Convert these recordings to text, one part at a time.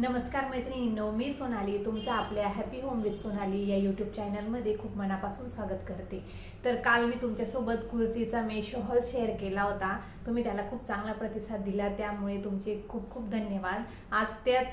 नमस्कार मैत्रिणींनो मी सोनाली. तुमचं आपल्या हॅपी होम विथ सोनाली या यूट्यूब चॅनलमध्ये खूप मनापासून स्वागत करते. तर काल मी तुमच्यासोबत कुर्तीचा मेशो हॉल शेअर केला होता. तुम्ही त्याला खूप चांगला प्रतिसाद दिला त्यामुळे तुमचे खूप खूप धन्यवाद. आज त्याच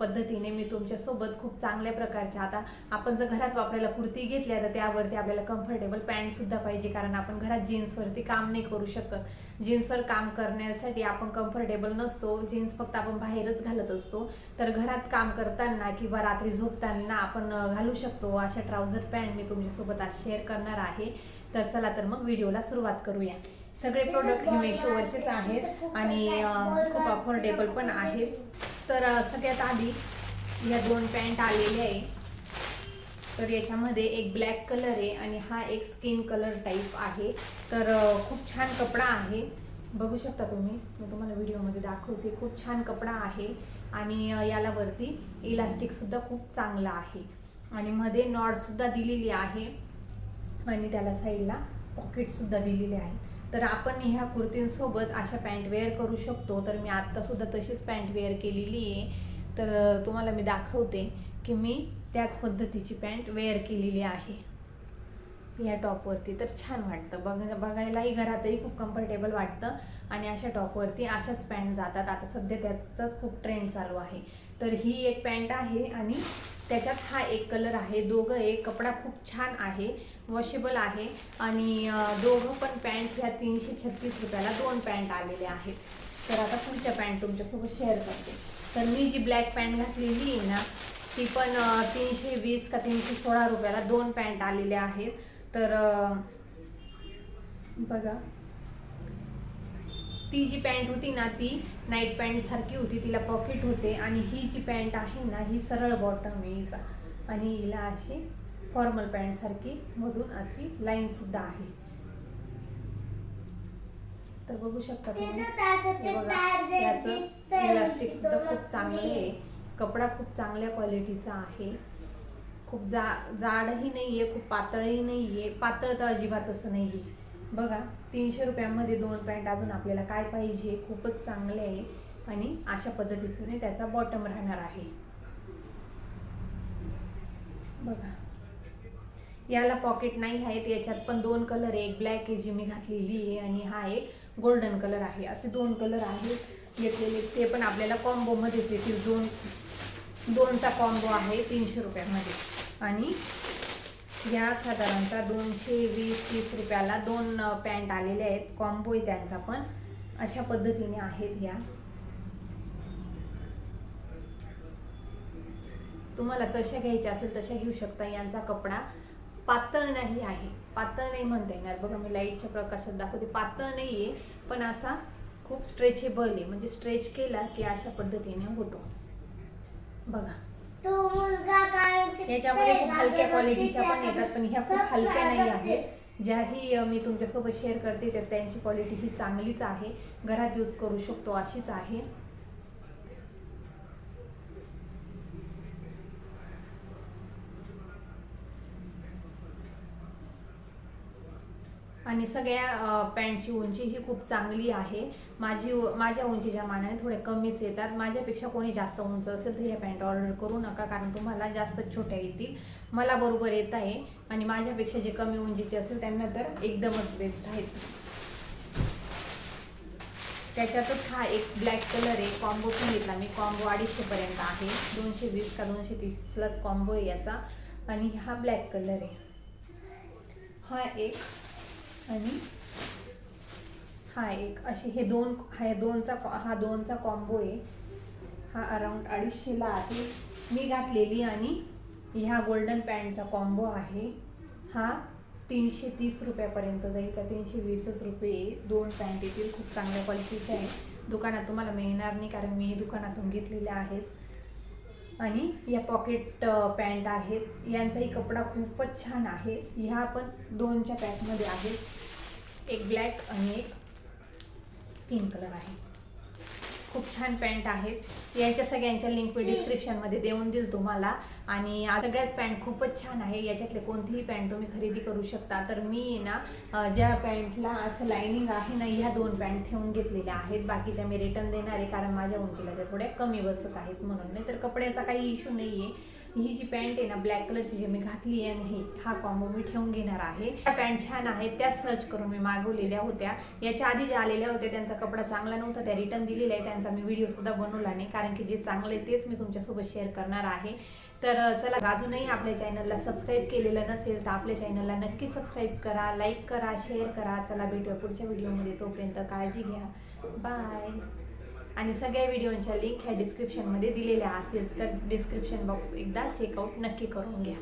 पद्धतीने मी तुमच्यासोबत खूप चांगल्या प्रकारच्या आता आपण जर घरात वापरायला कुर्ती घेतल्या तर त्यावरती आपल्याला कम्फर्टेबल पॅन्टसुद्धा पाहिजे कारण आपण घरात जीन्सवरती काम नाही करू शकत. जीन्सवर काम करण्यासाठी आपण कम्फर्टेबल नसतो. जीन्स फक्त आपण बाहेरच घालत असतो. तर घरात काम करताना किंवा रात्री झोपताना आपण घालू शकतो. अशा ट्राउझर पॅन्ट मी तुमच्यासोबत आज शेअर करणार आहे. तर चला तर मग व्हिडिओला सुरुवात करूया. सगळे प्रोडक्ट हे मेशोवरचेच आहेत आणि खूप अफोर्डेबल पण आहेत. तर सगळ्यात आधी या दोन पॅन्ट आलेल्या आहे. तर याच्यामध्ये एक ब्लॅक कलर आहे आणि हा एक स्किन कलर टाईप आहे. तर खूप छान कपडा आहे. बघू शकता तुम्ही मी तुम्हाला व्हिडिओमध्ये दाखवते. खूप छान कपडा आहे आणि याला वरती इलास्टिकसुद्धा खूप चांगला आहे. आणि मध्ये नॉडसुद्धा दिलेली आहे आणि त्याला साईडला पॉकेटसुद्धा दिलेले आहे. तर आपण ह्या कुर्तींसोबत अशा पॅन्ट वेअर करू शकतो. तर मी आत्तासुद्धा तशीच पॅन्ट वेअर केलेली आहे. तर तुम्हाला मी दाखवते की मी त्याच पद्धतीची पॅन्ट वेअर केलेली आहे. या टॉपवरती. तर छान वाटतं. बघ बघायलाही घरातही खूप कम्फर्टेबल वाटतं आणि अशा टॉपवरती अशाच पॅन्ट जातात. आता सध्या त्याचाच खूप ट्रेंड चालू आहे. तर ही एक पॅन्ट आहे आणि त्याच्यात हा एक कलर आहे. दोघं एक कपडा खूप छान आहे. वॉशेबल आहे. आणि दोघं पण पॅन्ट ह्या तीनशे छत्तीस रुपयाला दोन पॅन्ट आलेले आहेत. तर आता पुढच्या पॅन्ट तुमच्यासोबत शेअर करते. तर मी जी ब्लॅक पॅन्ट घातलेली आहे ना ती पण तीनशे वीस का तीनशे सोळा रुपयाला दोन पॅन्ट आलेल्या आहेत. तर बघा. ती जी पॅन्ट होती ना ती नाईट पॅन्ट सारखी होती तिला पॉकेट होते आणि ही जी पॅन्ट आहे ना ही सरळ बॉटम आहे हिचा. आणि हिला अशी फॉर्मल पॅन्टसारखी मधून अशी लाईनसुद्धा आहे. तर बघू शकता तुम्ही. हे बघा याचं इलास्टिक सुद्धा खूप चांगलं आहे. कपडा खूप चांगल्या क्वालिटीचा आहे. खूप जा जाडही नाही आहे खूप पातळही नाही आहे पातळ तर अजिबातच नाही आहे बघा तीनशे रुपयांमध्ये दोन पॅन्ट अजून आपल्याला काय पाहिजे? खूपच चांगले आहे. आणि अशा पद्धतीने त्याचा बॉटम राहणार आहे. बघा. याला पॉकेट नाही आहेत याच्यात पण दोन कलर आहे. एक ब्लॅक आहे जी मी घातलेली आहे आणि हा एक गोल्डन कलर आहे. असे दोन कलर आहेत घेतलेले. ते पण आपल्याला कॉम्बोमध्येच येतील. दोन दोनचा कॉम्बो आहे तीनशे रुपयामध्ये. आणि या साधारणतः दोनशे वीस तीस रुपयाला दोन पॅन्ट आलेले आहेत. कॉम्बो आहे त्यांचा पण. अशा पद्धतीने आहेत या. तुम्हाला तशा घ्यायच्या असेल तशा घेऊ शकता. यांचा कपडा पातळ नाही आहे. पातळ नाही म्हणता येणार. बघा मी लाईटच्या प्रकाशात दाखवते. पातळ नाही आहे पण असा खूप स्ट्रेचेबल आहे. म्हणजे स्ट्रेच केला की अशा पद्धतीने होतो. बघा. याच्यामध्ये खूप हलक्या क्वालिटीच्या पण येतात पण ह्या खूप हलक्या नाही आहेत. ज्याही मी तुमच्यासोबत शेअर करते तर त्यांची क्वालिटी ही चांगलीच आहे. घरात यूज करू शकतो अशीच आहे. आणि सगळ्या पॅन्टची उंची ही खूप चांगली आहे. माझी उ- माझ्या उंचीच्या मानाने थोडे कमीच येतात. माझ्यापेक्षा कोणी जास्त उंच असेल तर ह्या पॅन्ट ऑर्डर करू नका कारण तुम्हाला जास्त छोट्या येतील. मला बरोबर येत आहे आणि माझ्यापेक्षा जे कमी उंचीचे असेल त्यांना तर एकदमच बेस्ट आहेत. त्याच्यातच हा एक ब्लॅक कलर आहे. कॉम्बो पण घेतला मी. कॉम्बो अडीचशेपर्यंत आहे. दोनशे वीस का दोनशे तीसलाच कॉम्बो आहे याचा. आणि हा ब्लॅक कलर आहे. हा एक आणि हा एक असे हे दोन हे दोनचा हा दोनचा कॉम्बो आहे. हा अराउंड अडीचशेला आहे. मी घातलेली आणि ह्या गोल्डन पॅन्टचा कॉम्बो आहे. हा तीनशे तीस रुपयापर्यंत जाईल. का तीनशे वीसच रुपये दोन पॅन्ट येतील. खूप चांगल्या क्वालिटीचे आहे. दुकानात तुम्हाला मिळणार नाही कारण मी दुकानातून घेतलेल्या आहेत. आणि या पॉकेट पॅन्ट आहेत. यांचाही कपडा खूपच छान आहे. ह्या पण दोनच्या पॅकमध्ये आहेत. एक ब्लॅक आणि एक स्किन कलर आहे. खूप छान पॅन्ट आहेत. याच्या सगळ्यांच्या लिंक मी डिस्क्रिप्शनमध्ये देऊन देईल तुम्हाला. आणि सगळ्याच पॅन्ट खूपच छान आहे. याच्यातले कोणतीही पॅन्ट तुम्ही खरेदी करू शकता. तर मी ना ज्या पॅन्टला असं लाईनिंग आहे ना ह्या दोन पॅन्ट ठेवून घेतलेल्या आहेत. बाकीच्या मी रिटर्न देणार आहे कारण माझ्या उंचीला त्या थोड्या कमी बसत आहेत म्हणून. नाही तर कपड्याचा काही इश्यू नाही आहे ही जी पॅन्ट आहे ना ब्लॅक कलरची जी मी घातली आहे आणि हा कॉम्बो मी ठेवून घेणार आहे. त्या पॅन्ट छान आहेत त्या सर्च करून मी मागवलेल्या होत्या. याच्या आधी ज्या आलेल्या होत्या त्यांचा कपडा चांगला नव्हता त्या रिटर्न दिलेल्या आहे त्यांचा मी व्हिडिओ सुद्धा बनवला नाही कारण की जे चांगले तेच मी तुमच्यासोबत शेअर करणार आहे. तर चला अजूनही आपल्या चॅनलला सबस्क्राईब केलेलं नसेल तर आपल्या चॅनलला नक्की सबस्क्राईब करा लाईक करा शेअर करा. चला भेटूया पुढच्या व्हिडिओमध्ये तोपर्यंत काळजी घ्या. बाय आणि सगळ्या व्हिडिओंच्या लिंक ह्या डिस्क्रिप्शनमध्ये दिलेल्या असतील. तर डिस्क्रिप्शन बॉक्स एकदा चेकआउट नक्की करून घ्या.